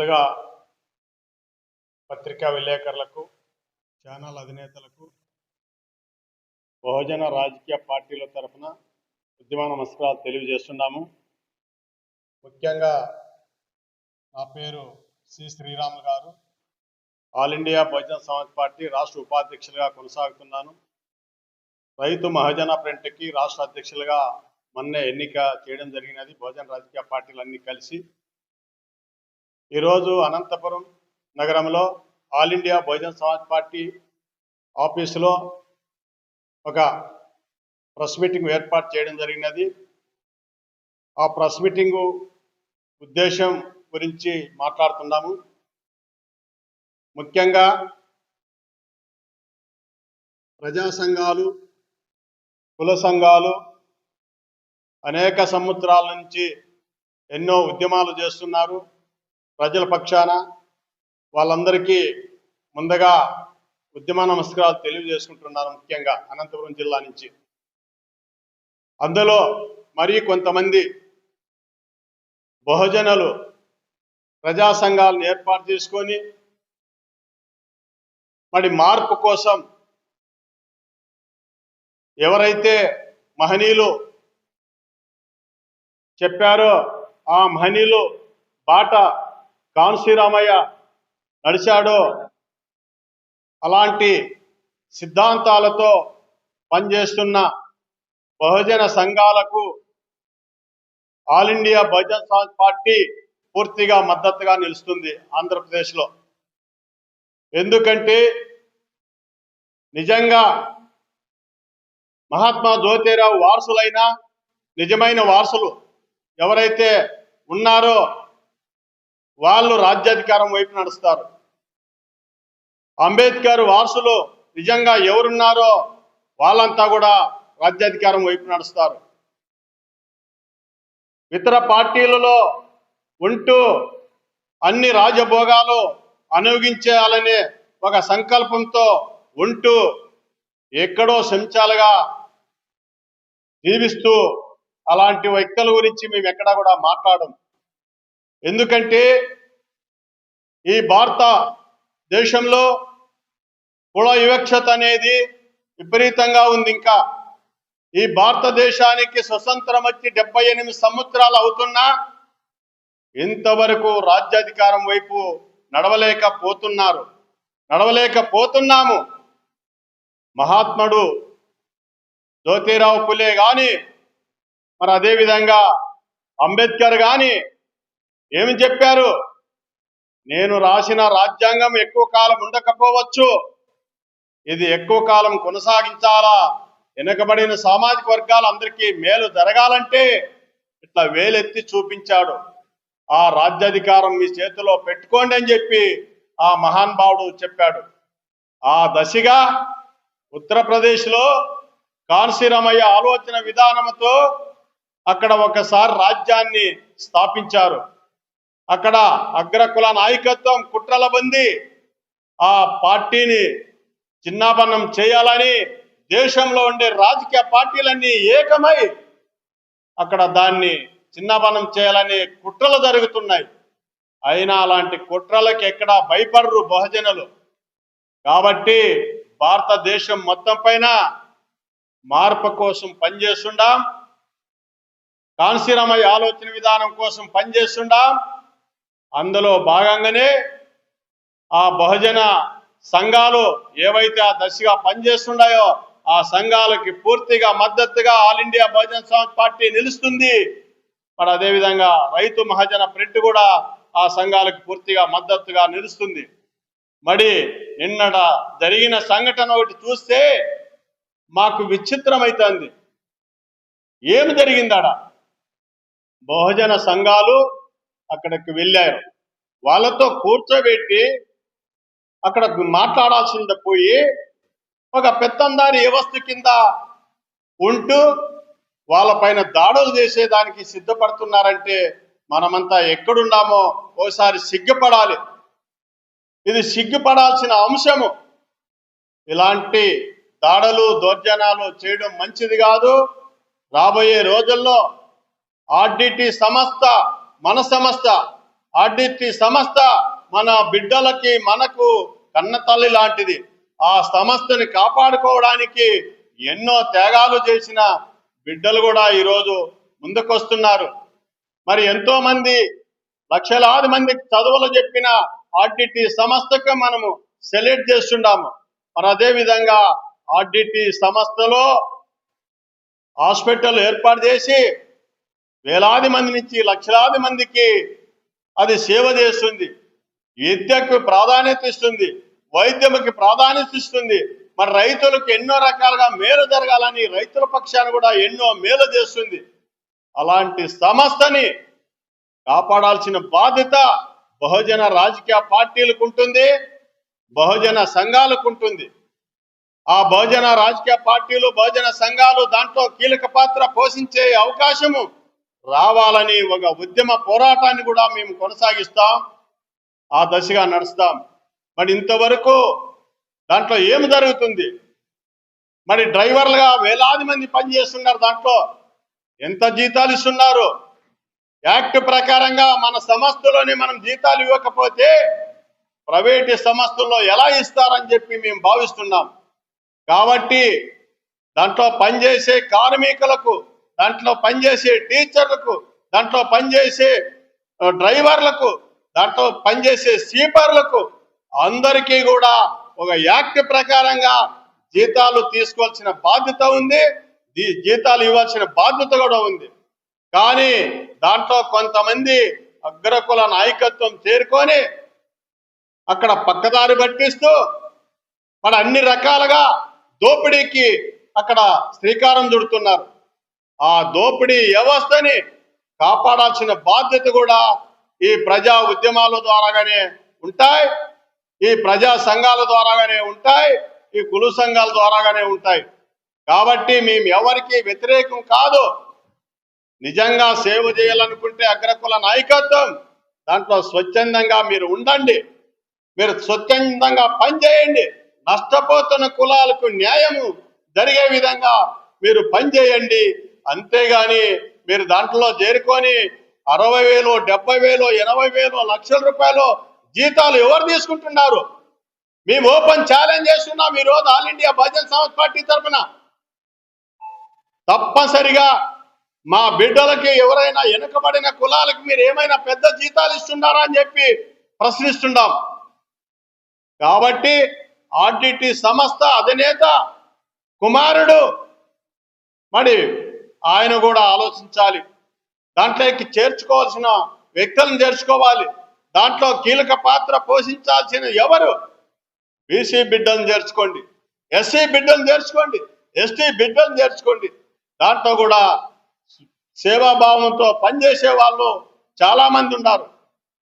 ముందుగా పత్రికా విలేకరులకు ఛానల్ అధినేతలకు బహుజన రాజకీయ పార్టీల తరఫున ఉద్యమ నమస్కారాలు తెలియజేస్తున్నాము. ముఖ్యంగా నా పేరు సి. శ్రీరాములు గారు. All India Bahujan Samaj Party రాష్ట్ర ఉపాధ్యక్షులుగా కొనసాగుతున్నాను. రైతు మహాజన ఫ్రంట్కి రాష్ట్ర అధ్యక్షులుగా మొన్నే ఎన్నిక చేయడం జరిగినది. బహుజన రాజకీయ పార్టీలన్నీ కలిసి ఈరోజు అనంతపురం నగరంలో All India Bahujan Samaj Party ఆఫీసులో ఒక ప్రెస్ మీటింగ్ ఏర్పాటు చేయడం జరిగినది. ఆ ప్రెస్ మీటింగు ఉద్దేశం గురించి మాట్లాడుతున్నాము. ముఖ్యంగా ప్రజా సంఘాలు కుల సంఘాలు అనేక సంవత్సరాల నుంచి ఎన్నో ఉద్యమాలు చేస్తున్నారు. ప్రజల పక్షాన వాళ్ళందరికీ ముందుగా ఉద్యమ నమస్కారాలు తెలియజేసుకుంటున్నారు ముఖ్యంగా అనంతపురం జిల్లా నుంచి. అందులో మరి కొంతమంది బహుజనులు ప్రజా సంఘాలను ఏర్పాటు చేసుకొని మరి మార్పు కోసం ఎవరైతే మహనీయులు చెప్పారో ఆ మహనీయులు బాట కాన్సీరామయ్య నడిచాడో అలాంటి సిద్ధాంతాలతో పనిచేస్తున్న బహుజన సంఘాలకు All India Bahujan Samaj Party పూర్తిగా మద్దతుగా నిలుస్తుంది ఆంధ్రప్రదేశ్లో. ఎందుకంటే నిజంగా మహాత్మా జ్యోతిరావు వారసులైన నిజమైన వారసులు ఎవరైతే ఉన్నారో వాళ్ళు రాజ్యాధికారం వైపు నడుస్తారు. అంబేద్కర్ వారసులు నిజంగా ఎవరున్నారో వాళ్ళంతా కూడా రాజ్యాధికారం వైపు నడుస్తారు. ఇతర పార్టీలలో ఉంటూ అన్ని రాజభోగాలు అనుభవించాలనే ఒక సంకల్పంతో ఉంటూ ఎక్కడో శంచాలుగా జీవిస్తూ అలాంటి వ్యక్తుల గురించి మేము ఎక్కడా కూడా మాట్లాడము. ఎందుకంటే ఈ భారత దేశంలో కుల వివక్షత అనేది విపరీతంగా ఉంది ఇంకా. ఈ భారతదేశానికి స్వతంత్రం వచ్చి డెబ్బై ఎనిమిది సంవత్సరాలు అవుతున్నా ఇంతవరకు రాజ్యాధికారం వైపు నడవలేకపోతున్నారు. నడవలేకపోతున్నాము. మహాత్ముడు జ్యోతిరావు పులే కానీ మరి అదేవిధంగా అంబేద్కర్ కానీ ఏమి చెప్పారు? నేను రాసిన రాజ్యాంగం ఎక్కువ కాలం ఉండకపోవచ్చు. ఇది ఎక్కువ కాలం కొనసాగించాలా? వెనుకబడిన సామాజిక వర్గాల అందరికీ మేలు జరగాలంటే ఇట్లా వేలెత్తి చూపించాడు. ఆ రాజ్యాధికారం మీ చేతిలో పెట్టుకోండి అని చెప్పి ఆ మహాన్ భావుడు చెప్పాడు. ఆ దశగా ఉత్తరప్రదేశ్లో కాన్సీరామయ్య ఆలోచన విధానంతో అక్కడ ఒకసారి రాజ్యాన్ని స్థాపించారు. అక్కడ అగ్రకుల నాయకత్వం కుట్రల బంది ఆ పార్టీని చిన్నాపన్నం చేయాలని దేశంలో ఉండే రాజకీయ పార్టీలన్నీ ఏకమై అక్కడ దాన్ని చిన్నాపన్నం చేయాలని కుట్రలు జరుగుతున్నాయి. అయినా అలాంటి కుట్రలకు ఎక్కడా భయపడరు బహుజనులు. కాబట్టి భారతదేశం మొత్తం పైన మార్పు కోసం పనిచేస్తుండాం. కాన్సీరామయ్య ఆలోచన విధానం కోసం పనిచేస్తుండాం. అందులో భాగంగానే ఆ బహుజన సంఘాలు ఏవైతే ఆ దశగా పనిచేస్తున్నాయో ఆ సంఘాలకి పూర్తిగా మద్దతుగా All India Bahujan Samaj Party నిలుస్తుంది. మరి అదేవిధంగా రైతు మహాజన ప్రింట్ కూడా ఆ సంఘాలకు పూర్తిగా మద్దతుగా నిలుస్తుంది. మరి నిన్నట జరిగిన సంఘటన ఒకటి చూస్తే మాకు విచిత్రమైతుంది. ఏమి జరిగిందాడ బహుజన సంఘాలు అక్కడికి వెళ్ళారు. వాళ్ళతో కూర్చోబెట్టి అక్కడ మాట్లాడాల్సింది పోయి ఒక పెత్తందారి వ్యవస్థ కింద ఉంటూ వాళ్ళపైన దాడులు చేసేదానికి సిద్ధపడుతున్నారంటే మనమంతా ఎక్కడున్నామో ఓసారి సిగ్గుపడాలి. ఇది సిగ్గుపడాల్సిన అంశము. ఇలాంటి దాడులు దౌర్జన్యాలు చేయడం మంచిది కాదు. రాబోయే రోజుల్లో ఆర్డిటి సంస్థ మన సంస్థ ఆర్డిటి సంస్థ మన బిడ్డలకి మనకు కన్న తల్లి లాంటిది. ఆ సంస్థని కాపాడుకోవడానికి ఎన్నో త్యాగాలు చేసిన బిడ్డలు కూడా ఈరోజు ముందుకొస్తున్నారు. మరి ఎంతో మంది లక్షలాది మందికి చదువులు చెప్పిన ఆర్డిటి సంస్థకు మనము సెలెక్ట్ చేస్తున్నాము మరి అదే విధంగా ఆర్డిటి సంస్థలో హాస్పిటల్ ఏర్పాటు చేసి వేలాది మంది నుంచి లక్షలాది మందికి అది సేవ చేస్తుంది. విద్యకు ప్రాధాన్యత ఇస్తుంది. వైద్యముకి ప్రాధాన్యత ఇస్తుంది. మరి రైతులకు ఎన్నో రకాలుగా మేలు జరగాలని రైతుల పక్షాన్ని కూడా ఎన్నో మేలు చేస్తుంది. అలాంటి సంస్థని కాపాడాల్సిన బాధ్యత బహుజన రాజకీయ పార్టీలకు ఉంటుంది బహుజన సంఘాలకు ఉంటుంది. ఆ బహుజన రాజకీయ పార్టీలు బహుజన సంఘాలు దాంట్లో కీలక పాత్ర పోషించే అవకాశము రావాలని ఒక ఉద్యమ పోరాటాన్ని కూడా మేము కొనసాగిస్తాం ఆ దశగా నడుస్తాం. మరి ఇంతవరకు దాంట్లో ఏమి జరుగుతుంది? మరి డ్రైవర్లుగా వేలాది మంది పనిచేస్తున్నారు దాంట్లో. ఎంత జీతాలు ఇస్తున్నారు? యాక్ట్ ప్రకారంగా మన సంస్థలోనే మనం జీతాలు ఇవ్వకపోతే ప్రైవేటు సంస్థల్లో ఎలా ఇస్తారని చెప్పి మేము భావిస్తున్నాం. కాబట్టి దాంట్లో పనిచేసే కార్మికులకు దాంట్లో పనిచేసే టీచర్లకు దాంట్లో పనిచేసే డ్రైవర్లకు దాంట్లో పనిచేసే స్వీపర్లకు అందరికీ కూడా ఒక యాక్ట్ ప్రకారంగా జీతాలు తీసుకోవాల్సిన బాధ్యత ఉంది. జీతాలు ఇవ్వాల్సిన బాధ్యత కూడా ఉంది. కానీ దాంట్లో కొంతమంది అగ్రకుల నాయకత్వం చేరుకొని అక్కడ పక్కదారి పట్టిస్తూ మన అన్ని రకాలుగా దోపిడీకి అక్కడ శ్రీకారం చుడుతున్నారు. ఆ దోపిడీ వ్యవస్థని కాపాడాల్సిన బాధ్యత కూడా ఈ ప్రజా ఉద్యమాల ద్వారాగానే ఉంటాయి ఈ ప్రజా సంఘాల ద్వారాగానే ఉంటాయి ఈ కులు సంఘాల ద్వారాగానే ఉంటాయి. కాబట్టి మేము ఎవరికి వ్యతిరేకం కాదు. నిజంగా సేవ చేయాలనుకుంటే అగ్రకుల నాయకత్వం దాంట్లో స్వచ్ఛందంగా మీరు ఉండండి. మీరు స్వచ్ఛందంగా పనిచేయండి. నష్టపోతున్న కులాలకు న్యాయము జరిగే విధంగా మీరు పనిచేయండి. అంతేగాని మీరు దాంట్లో చేరుకొని అరవై వేలు డెబ్బై వేలు ఎనభై వేలు లక్షల రూపాయలు జీతాలు ఎవరు తీసుకుంటున్నారు? మేము ఓపెన్ ఛాలెంజ్ చేస్తున్నాం ఈ రోజు All India Bahujan Samaj Party తరఫున. తప్పనిసరిగా మా బిడ్డలకి ఎవరైనా వెనుకబడిన కులాలకు మీరు ఏమైనా పెద్ద జీతాలు ఇస్తున్నారా అని చెప్పి ప్రశ్నిస్తున్నాం. కాబట్టి ఆర్డిటి సంస్థ అధినేత కుమారుడు మరి ఆయన కూడా ఆలోచించాలి. దాంట్లోకి చేర్చుకోవాల్సిన వ్యక్తులను చేర్చుకోవాలి. దాంట్లో కీలక పాత్ర పోషించాల్సిన ఎవరు? బీసీ బిడ్డలను చేర్చుకోండి. ఎస్సీ బిడ్డలను చేర్చుకోండి. ఎస్టీ బిడ్డలను చేర్చుకోండి. దాంట్లో కూడా సేవాభావంతో పనిచేసే వాళ్ళు చాలా మంది ఉన్నారు.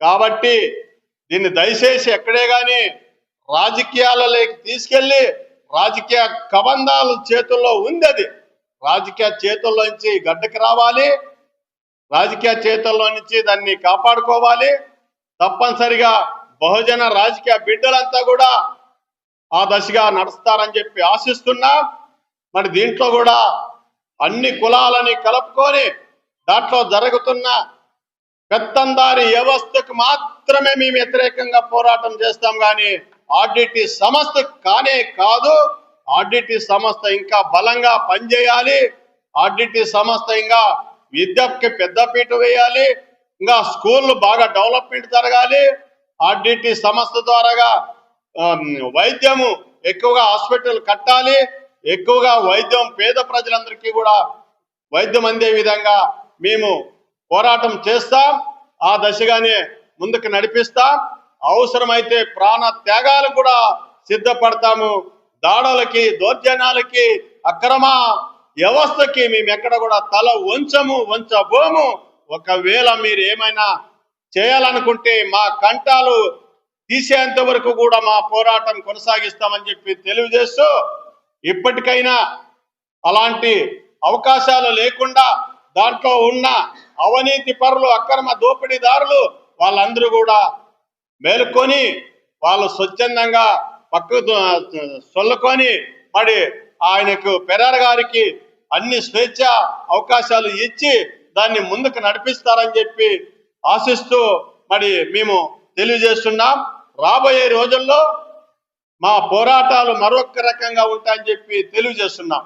కాబట్టి దీన్ని దయచేసి ఎక్కడే కానీ రాజకీయాలలోకి తీసుకెళ్ళి రాజకీయ కబంధాలు చేతుల్లో ఉంది అది. రాజకీయ చేతుల్లో నుంచి గడ్డకి రావాలి. రాజకీయ చేతుల్లో నుంచి దాన్ని కాపాడుకోవాలి. తప్పనిసరిగా బహుజన రాజకీయ బిడ్డలంతా కూడా ఆ దశగా నడుస్తారని చెప్పి ఆశిస్తున్నా. మరి దీంట్లో కూడా అన్ని కులాలని కలుపుకొని దాంట్లో జరుగుతున్న పెత్తందారి వ్యవస్థకు మాత్రమే మేము వ్యతిరేకంగా పోరాటం చేస్తాం. కానీ ఆర్డిటి సంస్థ కానే కాదు. ఆర్డిటి సంస్థ ఇంకా బలంగా పనిచేయాలి. ఆర్డిటి సంస్థ ఇంకా విద్యకి పెద్దపీట వేయాలి. ఇంకా స్కూళ్ళు బాగా డెవలప్మెంట్ జరగాలి. ఆర్డిటి సంస్థ ద్వారాగా వైద్యము ఎక్కువగా హాస్పిటల్ కట్టాలి. ఎక్కువగా వైద్యం పేద ప్రజలందరికీ కూడా వైద్యం అందే విధంగా మేము పోరాటం చేస్తాం. ఆ దశగానే ముందుకు నడిపిస్తాం. అవసరమైతే ప్రాణ త్యాగాలు కూడా సిద్ధపడతాము. దాడులకి దౌర్జన్యాలకి అక్రమ వ్యవస్థకి మేము ఎక్కడ కూడా తల వంచము వంచబోము. ఒకవేళ మీరు ఏమైనా చేయాలనుకుంటే మా కంటాలు తీసేంత వరకు కూడా మా పోరాటం కొనసాగిస్తామని చెప్పి తెలియజేస్తూ ఇప్పటికైనా అలాంటి అవకాశాలు లేకుండా దాంట్లో ఉన్న అవినీతి పరులు అక్రమ దోపిడీదారులు వాళ్ళందరూ కూడా మేలుకొని వాళ్ళు స్వచ్ఛందంగా పక్కకు చొల్లుకొని మరి ఆయనకు పెరార్ గారికి అన్ని స్వేచ్ఛ అవకాశాలు ఇచ్చి దాన్ని ముందుకు నడిపిస్తారని చెప్పి ఆశిస్తూ మరి మేము తెలియజేస్తున్నాం. రాబోయే రోజుల్లో మా పోరాటాలు మరొక రకంగా ఉంటాయని చెప్పి తెలియజేస్తున్నాం.